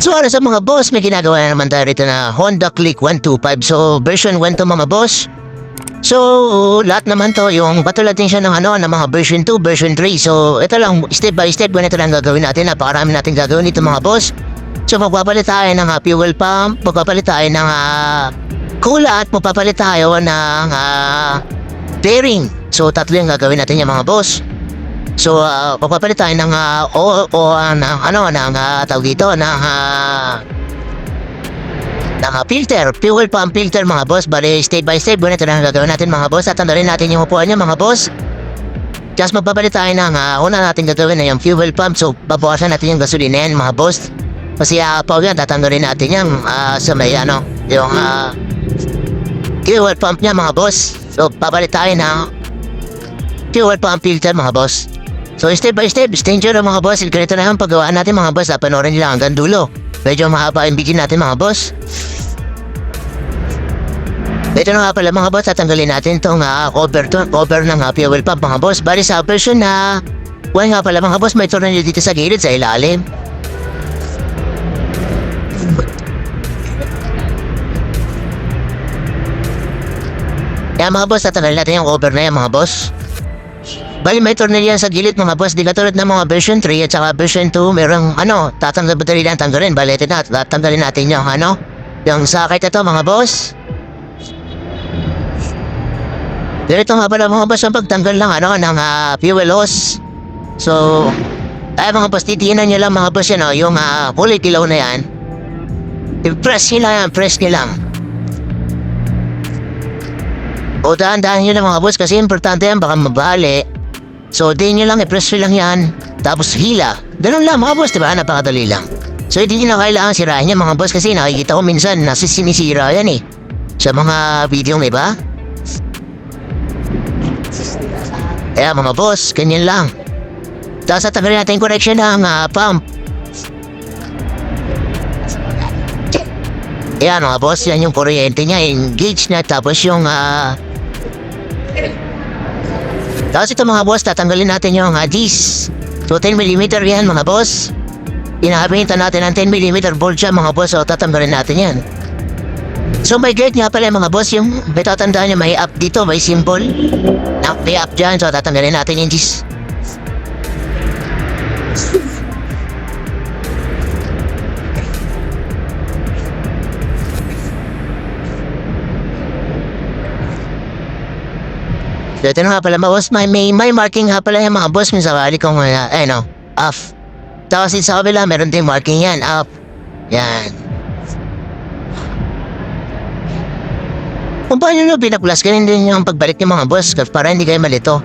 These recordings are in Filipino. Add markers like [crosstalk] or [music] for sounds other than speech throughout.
So ano sa mga boss, may ginagawa na naman tayo rito na Honda Click 125. So version 1 to mga boss. So lahat naman to, yung patulad din siya ng ano, ng mga version 2, version 3. So ito lang, step by step, ganito lang gagawin natin. Napakarami natin gagawin dito mga boss. So magpapalit tayo ng ah, fuel pump, magpapalit tayo ng uh, kulat, magpapalit tayo ng ah, bearing. So tatlo yung gagawin natin yung mga boss. So, uh, magpapalit tayo ng, uh, o, o, uh, ng, ano, ng, uh, tawag dito, ng, uh, ng uh, filter, fuel pump filter, mga boss. Bali, step by step, ganito na gagawin natin, mga boss. At tandaan natin yung upuan niya, mga boss. Just magpapalit tayo ng, uh, una natin gagawin na yung fuel pump. So, babawasan natin yung gasolina yan, mga boss. Kasi, uh, pag yan, tatanggalin natin yan, uh, sa may, ano, yung, uh, fuel pump niya, mga boss. So, papalit tayo ng, fuel pump filter, mga boss. So step by step, stay tuned mga boss. Ganito na ang paggawaan natin mga boss. Ah, Panoorin nila hanggang dulo. Medyo mahaba yung video natin mga boss. Ito na nga pala mga boss, tatanggalin natin itong uh, cover, to, cover ng uh, fuel pump mga boss. Bali sa version na, well nga pala mga boss, may tornilyo dito sa gilid, sa ilalim. Kaya mga boss, tatanggalin natin yung cover na yan mga boss. Bali may tornilyo yan sa gilid mga boss, di katulad ng mga version 3 at saka version 2, merong ano, tatanggal ba lang tanggalin, bali ito na, tatanggalin natin yung ano, yung sakit ito mga boss. Ganito nga pala mga boss, ang pagtanggal lang ano, ng ah, fuel hose. So, ay mga boss, titinan nyo lang mga boss yan, oh, yung uh, kulay dilaw na yan. I-press nyo lang yan, press nyo lang. O dahan-dahan nyo lang mga boss kasi importante yan, baka mabali. So, di nyo lang, i-press nyo lang yan. Tapos hila. Ganun lang mga boss, diba? Napakadali lang. So, hindi nyo na kailangan sirahan yan mga boss kasi nakikita ko minsan nasi sinisira yan eh. Sa mga video, di ba? Kaya mga boss, ganyan lang. Tapos tatanggalin natin yung correction ng ah, pump. Ayan mga boss, yan yung kuryente niya, yung gauge niya, tapos yung ah... Tapos ito mga boss, tatanggalin natin yung uh, dis. So 10mm yan mga boss. Inahabinta natin ang 10mm bolt siya mga boss, so tatanggalin natin yan. So may guide nga pala mga boss, yung may tatandaan niya may up dito, may symbol. Na, may up dyan, so tatanggalin natin yung dis. Dito na nga pala boss, may, may, may marking nga pala yung mga boss kung sakali kung uh, eh no, off. Tapos sa kabila, meron din marking yan, up. Yan. Kung paano nyo pinaplas, ganun din yung pagbalik ng mga boss para hindi kayo malito.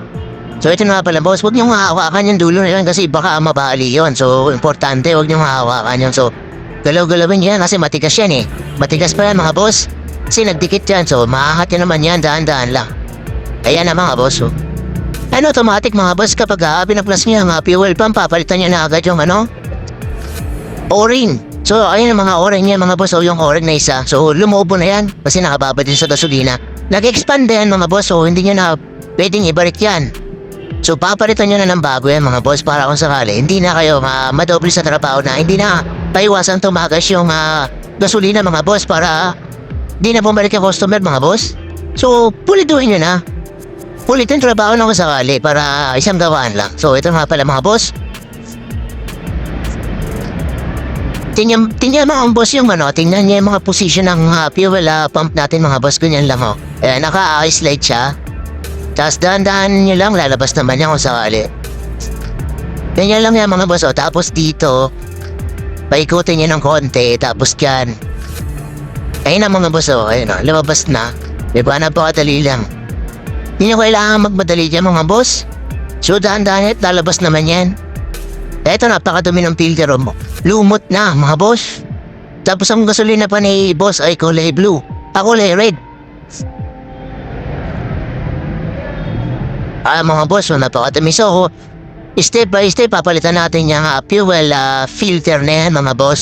So ito na nga pala boss, huwag nyo hahawakan yung dulo na yun kasi baka mabali yun. So importante, huwag nyo hahawakan yun. So galaw-galawin yan kasi matigas yan eh. Matigas pa yan mga boss. Kasi nagdikit yan, so maahat yun naman yan, daan-daan lang. Ayan na mga boss. Oh. Ano automatic mga boss kapag uh, pinaplas niya ang uh, fuel pump, papalitan niya na agad yung ano? O-ring. So ayun ang mga o-ring niya mga boss. So yung o-ring na isa. So lumubo na yan kasi nakababa din sa gasolina. Nag-expand na yan mga boss. So hindi niya na pwedeng ibalik yan. So papalitan niyo na ng bago yan mga boss para kung sakali. Hindi na kayo uh, madoble sa trabaho na. Hindi na paiwasan tumagas yung uh, gasolina mga boss para hindi na bumalik yung customer mga boss. So puliduhin niyo na. Ulitin trabaho na ako sakali para isang gawaan lang. So, ito nga pala mga boss. Tingnan, tingnan mga boss yung ano, tingnan niya yung mga position ng uh, fuel uh, pump natin mga boss, ganyan lang oh. Eh, naka-ice light siya. Tapos dahan-dahan niyo lang, lalabas naman yan kung sakali. Ganyan lang yan mga boss oh. Tapos dito, paikutin niyo ng konti, tapos dyan. Ayun na mga boss oh, ayun oh, lumabas na. Diba, napakadali lang. Hindi nyo kailangan magmadali dyan mga boss. So dahan-dahan at lalabas naman yan. Eto napakadumi ng filter mo. Lumot na mga boss. Tapos ang gasolina pa ni boss ay kulay blue. Ah, kulay red. Ah mga boss, so napakadumi. So, step by step papalitan natin yung uh, fuel uh, filter na yan mga boss.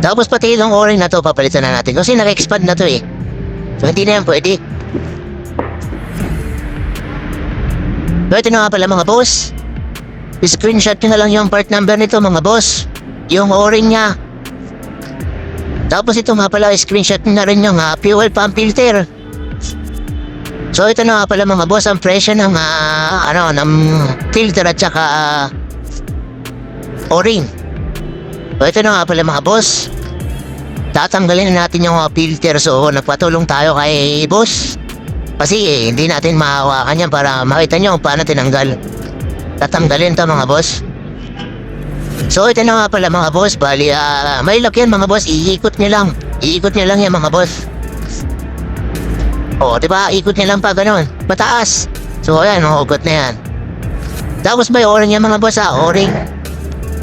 Tapos pati itong orange na to papalitan na natin kasi nag-expand na to eh. So hindi na yan pwede. So ito na nga pala mga boss. screenshot nyo na lang yung part number nito mga boss. Yung o-ring niya. Tapos ito nga pala, screenshot nyo na rin yung ah, fuel pump filter. So ito na nga pala mga boss, ang presyo ng ah, ano, ng filter at saka ah, o-ring. So ito na nga pala mga boss. Tatanggalin na natin yung ah, filter so nagpatulong tayo kay boss. Kasi eh, hindi natin mahawakan yan para makita nyo paano tinanggal. Tatanggalin to mga boss. So ito na nga pala mga boss, bali ah, may lock yan mga boss, iikot nyo lang. Iikot nyo lang yan mga boss. O, di ba? Ikot nyo lang pa ganun. Mataas. So ayan, hugot na yan. Tapos may o-ring yan mga boss ah, o-ring.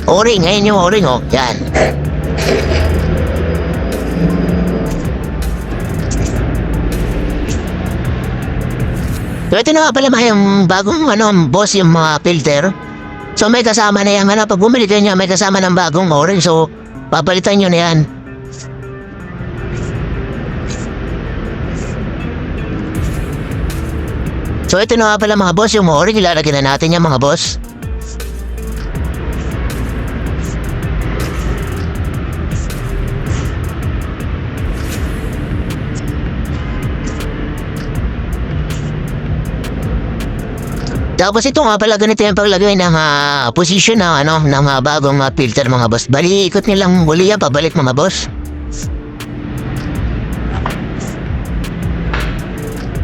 O-ring, ngayon yung o-ring oh, yan. So ito na nga pala yung bagong ano, boss yung mga filter. So may kasama na yan. Ano, pag bumili kayo niya, may kasama ng bagong orange. So papalitan nyo na yan. So ito na nga pala mga boss, yung orange. Ilalagyan na natin yan mga boss. Tapos ito nga pala ganito yung paglagay ng ah, position ng ano ng ah, bagong ah, filter mga boss. Bali ikot nilang muli yan pabalik mga boss.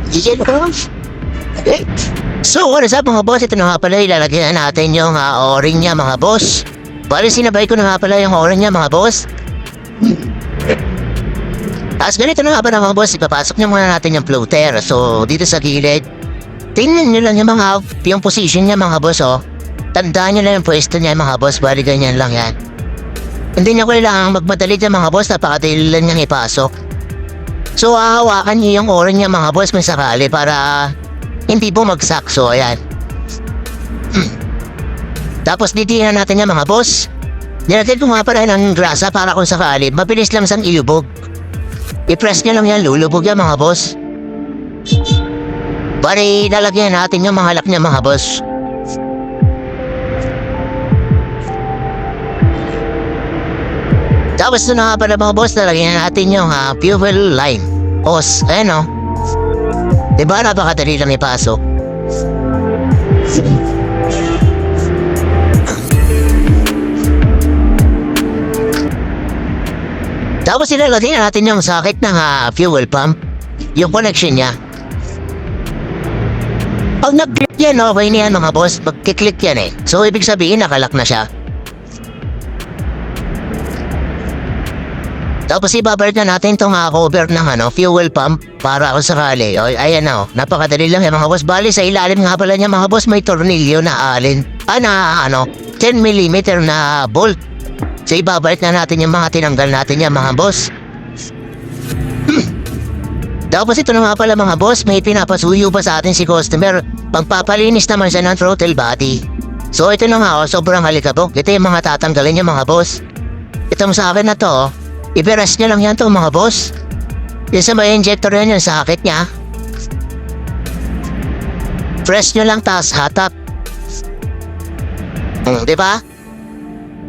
Yan boss. Okay. So what is up mga boss? Ito na nga pala ilalagay na natin yung ah, o-ring niya mga boss. Bali sinabay ko na nga pala yung o-ring niya mga boss. Tapos ganito na nga pala mga boss, ipapasok niya muna natin yung floater. So dito sa gilid, Tingnan nyo lang yung mga, yung position niya mga boss oh. Tandaan nyo lang yung pwesto niya mga boss, bali ganyan lang yan. Hindi niya kailangang magmadali dyan mga boss, napakadali lang niyang ipasok. So hahawakan niyo yung oran niya mga boss may sakali para hindi bumagsak. So ayan. [clears throat] Tapos didihan natin yan mga boss. Ko nga pala ng grasa para kung sakali, mabilis lang sang ilubog. I-press niya lang yan, lulubog yan mga boss. Bari, lalagyan natin yung mga niya mga boss. Tapos na nga pala mga boss, lalagyan natin yung uh, fuel line. Hose, ayan o. Diba napakadali lang ipasok? Tapos ilalagyan natin yung socket ng ah, fuel pump. Yung connection niya. Pag nag-click yan, okay na yan mga boss. Magkiklik yan eh. So, ibig sabihin, nakalak na siya. Tapos ibabalik na natin itong uh, cover ng ano, fuel pump para kung sakali. O, ayan na, oh. napakadali lang yan mga boss. Bali, sa ilalim nga pala niya mga boss, may tornilyo na alin. Ah, na ano, 10mm na bolt. So, ibabalik na natin yung mga tinanggal natin yan mga boss. [clears throat] Tapos ito na nga pala mga boss, may pinapasuyo pa sa atin si customer. Pagpapalinis naman siya ng throttle body. So ito na nga oh, sobrang halikabok. Ito yung mga tatanggalin niya mga boss. Ito mo sa akin na to, oh. iperas niya lang yan to mga boss. Yung sa may injector yan yung sakit niya. Press nyo lang taas hatap. Hmm, di ba?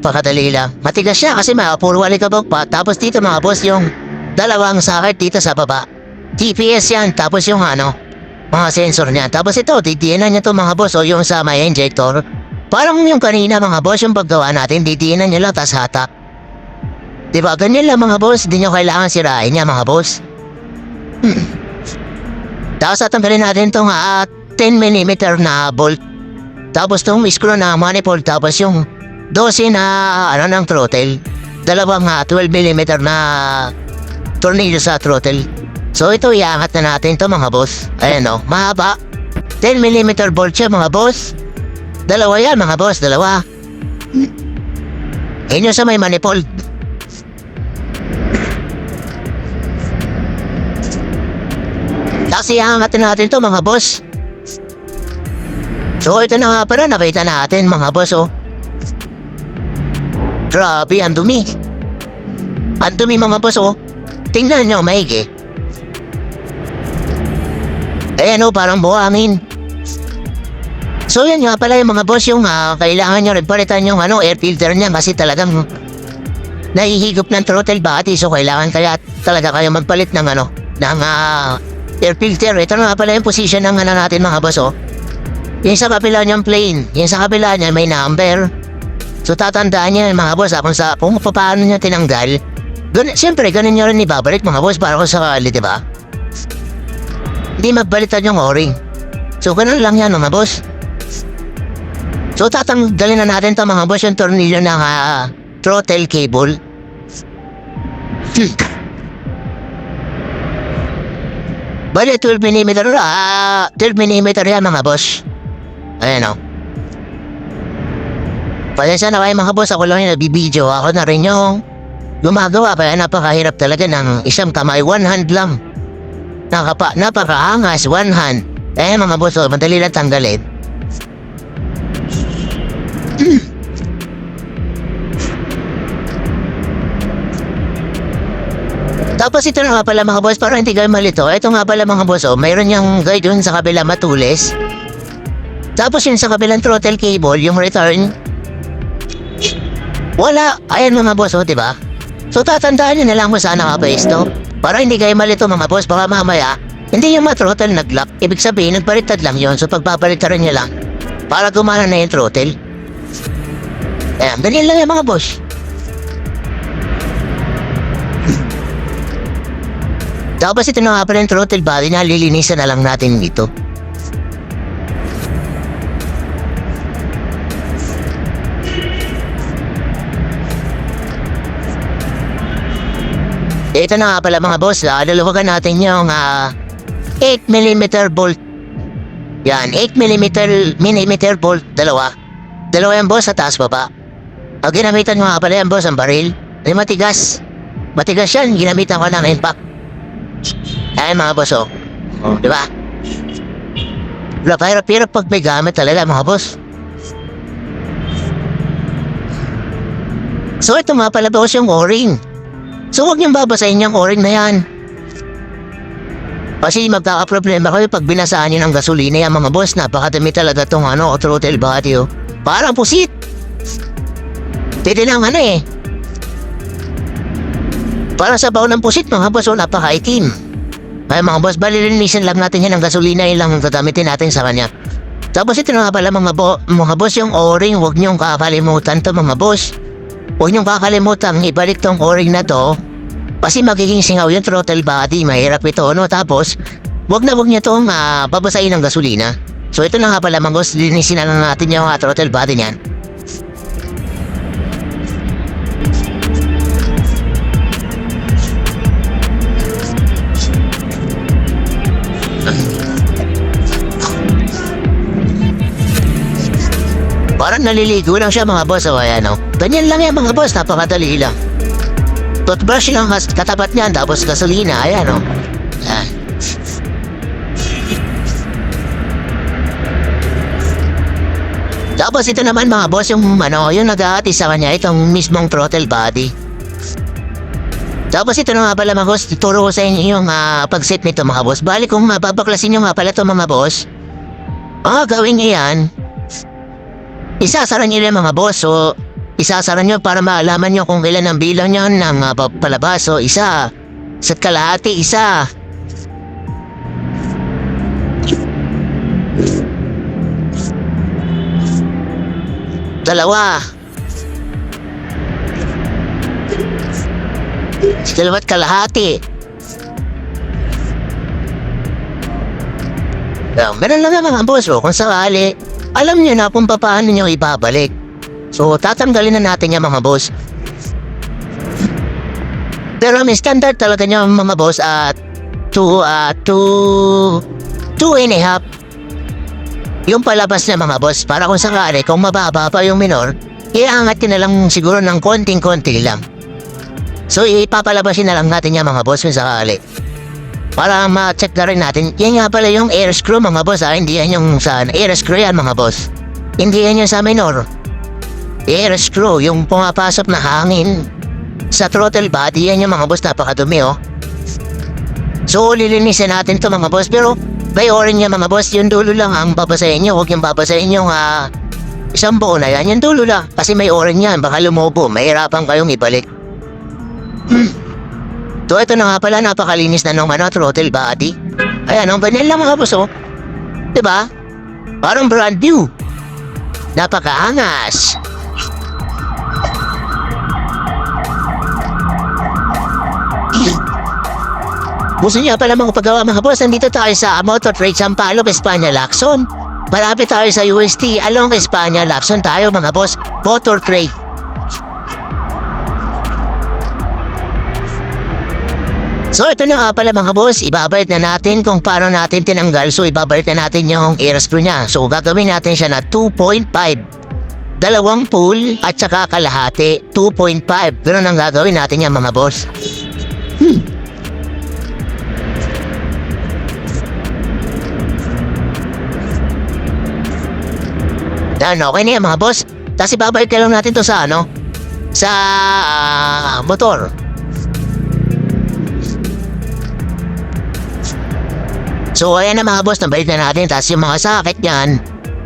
Pakadali lang. Matigas siya kasi may puro halikabok pa. Tapos dito mga boss yung dalawang sakit dito sa baba. TPS yan, tapos yung ano, mga sensor niya. Tapos ito, didiinan niya to mga boss, o yung sa may injector. Parang yung kanina mga boss, yung paggawa natin, didiinan niya lang, tas hatak. Diba, ganyan lang mga boss, di nyo kailangan sirain niya mga boss. Hmm. [clears throat] Tapos tatanggalin natin tong uh, 10mm na bolt. Tapos tong screw na manifold, tapos yung 12 na ano ng throttle. Dalawang uh, 12mm na tornilyo sa throttle. So ito iangat na natin to mga boss. Ayan o, mahaba. 10mm bolt siya mga boss. Dalawa yan mga boss, dalawa. Yung sa may manifold. Tapos iangat na natin to mga boss. So ito na nga pala, nakita natin mga boss oh. Grabe, ang dumi. Ang dumi mga boss oh. Tingnan nyo, maigi. Ayan o, parang buhangin. So yan nga pala yung mga boss yung ah, kailangan nyo rin palitan yung ano, air filter niya kasi talagang nahihigop ng throttle body so kailangan kaya talaga kayo magpalit ng ano, ng ah, air filter. Ito na pala yung position ng ano natin mga boss oh. Yung sa kapila niyang plane, yung sa kapila niya may number. So tatandaan niya mga boss ah, kung, sa, kung paano niya tinanggal. Gan Siyempre, ganun niya rin ibabalik mga boss para kung sakali, di ba? Hindi magbalitan yung o-ring. So ganun lang yan mga boss. So tatanggalin na natin to mga boss yung tornilyo ng ah, throttle cable. Hmm. Bali 12mm ah 12mm yan mga boss. Ayan o. Pasensya na kayo mga boss, ako lang yung nabibideo. Ako na rin yung gumagawa kaya napakahirap talaga ng isang kamay, one hand lang. Nakapa, napakaangas, one hand. Eh mga boss, oh, madali lang tanggalin. Tapos ito na nga pala mga boss, para hindi kayo malito. Ito nga pala mga boss, oh, mayroon yung guide dun sa kabila matulis. Tapos yun sa kabilang throttle cable, yung return. Wala. Ayan mga boss, oh, diba? So tatandaan nyo na lang kung saan nakapaste Para hindi kayo malito mga boss, baka mamaya, hindi yung ma-throttle nag-lock. Ibig sabihin, nagpaliktad lang yon So pagpapaliktad nyo lang, para gumana na yung throttle. Ayan, ganyan lang yung mga boss. [clears throat] Tapos ito na nga pala yung throttle body na lilinisan na lang natin dito. Ito na nga pala mga boss, ah, lalawagan natin yung ah, 8mm bolt. Yan, 8mm millimeter bolt, dalawa. Dalawa yan boss sa taas baba. Ang ginamitan ko nga pala yan boss, ang baril. Ay matigas. Matigas yan, ginamitan ko ng impact. Ay mga boss oh. Oh, di ba? Wala pero pero pag may gamit talaga mga boss. So ito mga pala boss yung o-ring. So huwag niyong babasahin yung o-ring na yan. Kasi magkakaproblema kayo pag binasaan niyo ng gasolina yan mga boss. Napakadami talaga tong ano, throttle body oh. Parang pusit. Pwede lang ano eh. Para sa baon ng pusit mga boss oh, napakaitim. Ay mga boss, balilinisin lang natin yan ng gasolina yun lang ang gagamitin natin sa kanya. Tapos ito na pala mga, bo mga boss yung o-ring, huwag niyong kakalimutan to mga boss. Huwag niyong kakalimutan ibalik tong o-ring na to. Kasi magiging singaw yung throttle body, mahirap ito no. Tapos, huwag na huwag niya tong uh, babasahin ng gasolina. So ito na nga pala boss, linisin na lang natin yung uh, throttle body niyan. Parang naliligo lang siya mga boss o ayan o. Ganyan lang yan mga boss, napakadali lang. Toothbrush lang kas katapat niyan tapos gasolina, ayan o. Ayan. Tapos ito naman mga boss yung ano, yung nag-aati sa kanya itong mismong throttle body. Tapos ito na nga pala mga boss, tuturo ko sa inyo yung uh, pag-set nito mga boss. Bali kung mapapaklasin nyo nga pala ito mga boss, ah, gawin nyo yan, Isasara niyo yung mga boss o isasara niyo para maalaman niyo kung ilan ang bilang niyo ng uh, palabas o isa. Sa kalahati, isa. Dalawa. Dalawat kalahati. Um, meron lang mga boss o kung sakali alam niyo na kung paano niyo ibabalik. So, tatanggalin na natin yung mga boss. Pero may standard talaga niya mga boss at 2 at 2 2 and a half yung palabas na mga boss para kung sakali kung mababa pa yung minor iangat ka na lang siguro ng konting-konti lang so ipapalabasin na lang natin yung mga boss kung sakali para ma-check na rin natin. Yan nga pala yung air screw mga boss ha. Hindi yan yung sa air screw yan mga boss. Hindi yan yung sa minor. Air screw, yung pumapasok na hangin. Sa throttle body, yan yung mga boss napakadumi oh. So lilinisin natin to mga boss pero Bayorin niya mga boss, yung dulo lang ang babasahin niyo. Huwag yung babasahin yung ah, isang buo na yan. Yung dulo lang. Kasi may orin yan. Baka lumobo. Mahirapan kayong ibalik. [clears throat] So ito na nga pala, napakalinis na nung ano, throttle body. Ayan, ang vanilla mga boss oh. Diba? Parang brand new. Napakaangas. Gusto niya pala mga paggawa mga boss, nandito tayo sa Motor Trade Sampaloc, Espanya, Lacson. Malapit tayo sa UST, along Espanya, Lacson tayo mga boss, Motor Trade. So ito na nga pala mga boss, ibabalik na natin kung paano natin tinanggal. So ibabalik na natin yung air screw niya. So gagawin natin siya na 2.5. Dalawang pool at saka kalahati, 2.5. Ganun ang gagawin natin yan mga boss. Yan, okay na yan mga boss. Tapos ibabalik lang natin to sa ano? Sa ah, motor. So ayan na mga boss, nabalik na natin. Tapos yung mga sakit yan.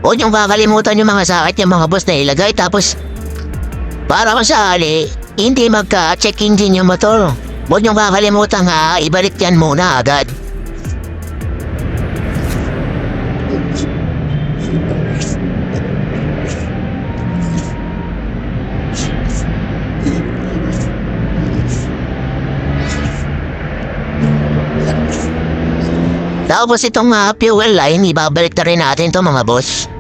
Huwag niyong kakalimutan yung mga sakit yung mga boss na ilagay. Tapos para masali, hindi magka-check engine yung motor. Huwag niyong kakalimutan ha, ibalik yan muna agad. Tapos itong ah, fuel line, ibabalik na rin natin to mga boss.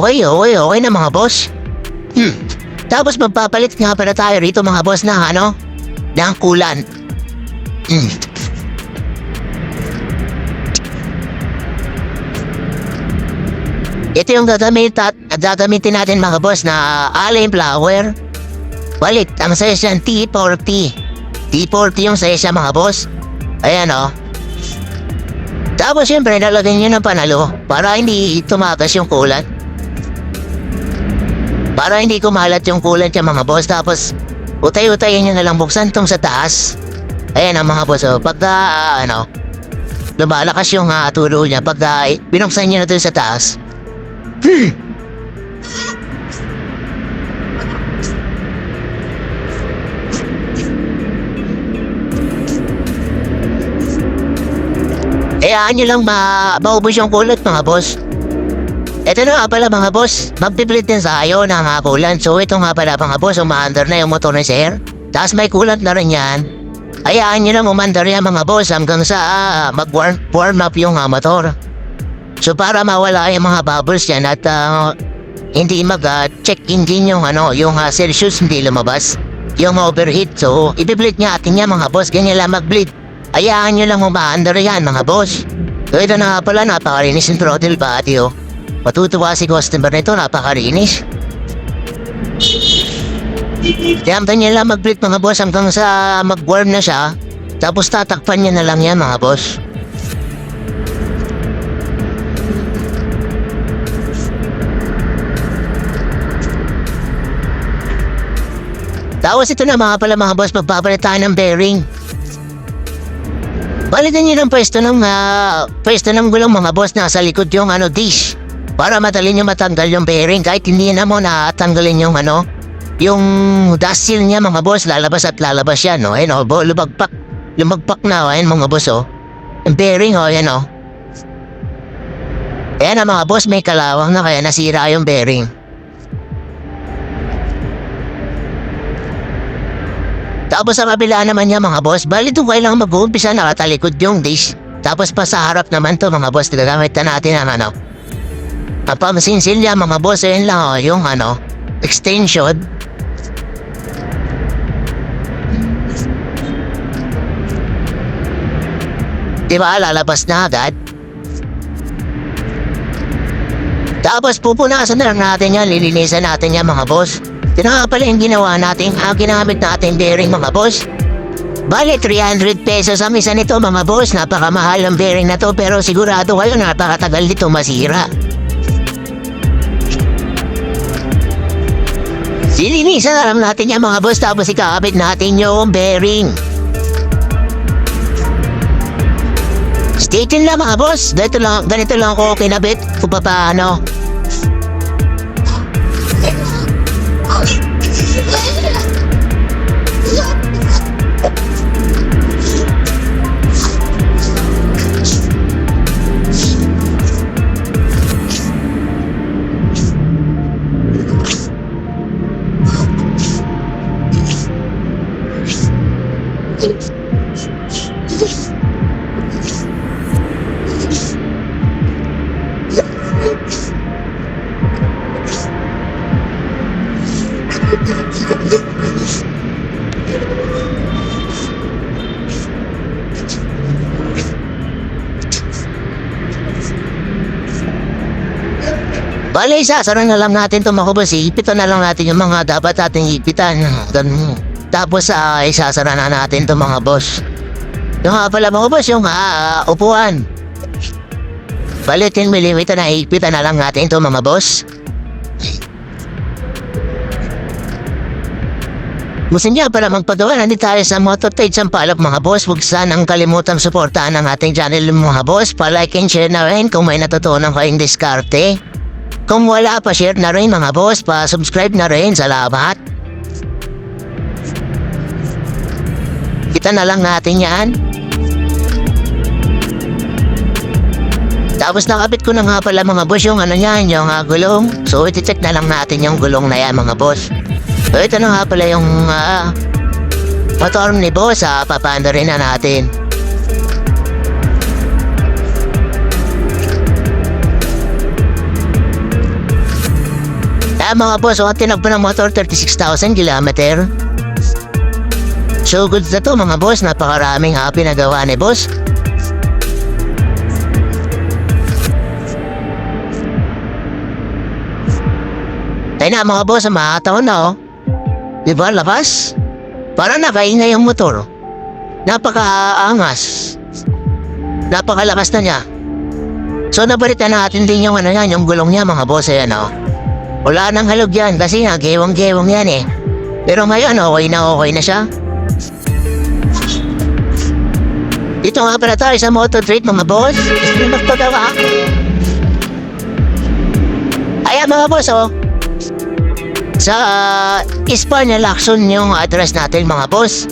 Okay, okay, okay na mga boss. Hmm. Tapos magpapalit nga pala tayo rito mga boss na ano? Ng kulan. Hmm. Ito yung gagamit at gagamitin natin mga boss na alay flower. Walit, ang size yan T40. T40 yung size niya mga boss. Ayan o. Tapos syempre nalagyan nyo ng panalo para hindi tumakas yung kulan. Para hindi kumalat yung kulat yung mga boss tapos utay-utayin nyo na lang buksan tong sa taas. Ayan ang mga boss oh. Pagka ah, ano lumalakas yung uh, tulo niya pagka eh, binuksan nyo na dun sa taas. Hayaan nyo lang ma maubos yung kulot mga boss. Ito na nga pala mga boss, magpiplit din tayo ng uh, coolant. So ito nga pala mga boss, umaandar na yung motor ni Sir. Tapos may coolant na rin yan. Hayaan nyo lang umandar yan mga boss hanggang sa uh, mag-warm warm up yung uh, motor. So para mawala yung mga bubbles yan at uh, hindi mag-check engine yung ano, yung uh, Celsius hindi lumabas. Yung overheat. So ipiplit nga atin yan mga boss, ganyan lang mag-bleed. Hayaan nyo lang umaandar yan mga boss. So ito na nga pala, napakalinis yung throttle body oh. Matutuwa si customer nito, napakarinis. Tiyampan niya lang mag-break mga boss hanggang sa mag-warm na siya. Tapos tatakpan niya na lang yan mga boss. Tapos ito na mga pala mga boss, magpapalit tayo ng bearing. Balitan niyo ng pwesto ng uh, pwesto ng gulong mga boss nasa likod yung ano dish para madali nyo matanggal yung bearing kahit hindi na mo natanggalin yung ano yung dust seal niya mga boss lalabas at lalabas yan no ayun oh bo, lumagpak. Lumagpak na oh, ayun mga boss oh. Yung bearing oh yan oh. Ayan na mga boss may kalawang na kaya nasira yung bearing. Tapos sa kabila naman niya mga boss, bali doon kailangan mag-uumpisa nakatalikod yung dish. Tapos pa sa harap naman to mga boss, gagamit na natin ang ano, Napapansinsilya mga boss, ayun lang oh, yung ano, extension. Di ba lalabas na agad? Tapos pupunasan na lang natin yan, lilinisan natin yan mga boss. Ito na nga pala yung ginawa natin, ang ginamit natin bearing mga boss. Bale, 300 pesos ang isa nito mga boss. Napakamahal ang bearing na to pero sigurado kayo napakatagal nito masira. Silinisan na lang natin yan mga boss tapos ikakabit natin yung bearing. Stay tuned lang mga boss. Ganito lang, ganito lang ako kinabit kung paano. Bale, isasara na lang natin ito mga boss. Ipitan na lang natin yung mga dapat ating ipitan. Ganun. Tapos uh, isasara na natin ito mga boss. Yung nga pala mga boss, yung ah, upuan. Bale, 10mm na ipitan na lang natin ito mga boss. Gusto niya para magpagawa na tayo sa Motortrade Sampalok mga boss. Huwag sanang kalimutan suportahan ang ating channel mga boss. Pa-like and share na rin kung may natutunan kayong diskarte. Kung wala pa, share na rin mga boss. Pa-subscribe na rin. Salamat. Kita na lang natin yan. Tapos nakabit ko na nga pala mga boss yung ano niyan, yung uh, gulong. So iti-check na lang natin yung gulong na yan mga boss. Ito na nga pala yung uh, motor ni boss. Uh, papanda rin na natin. Ah, mga boss, oh, tinag pa ng motor 36,000 kilometer. So good na to mga boss, napakaraming happy na gawa ni boss. Tayo na mga boss, mga taon na oh. Di ba, labas? Para nakaingay yung motor. Napakaangas. Napakalakas na niya. So nabalitan natin din yung ano yan, yung gulong niya mga boss, ayan oh. Wala nang halog yan kasi nga gewang-gewang yan eh. Pero ngayon okay na okay na siya. Dito nga pala tayo sa motor trade mga boss. Nyo magpagawa? Ayan mga boss oh. Sa uh, Espanya Lacson yung address natin mga boss.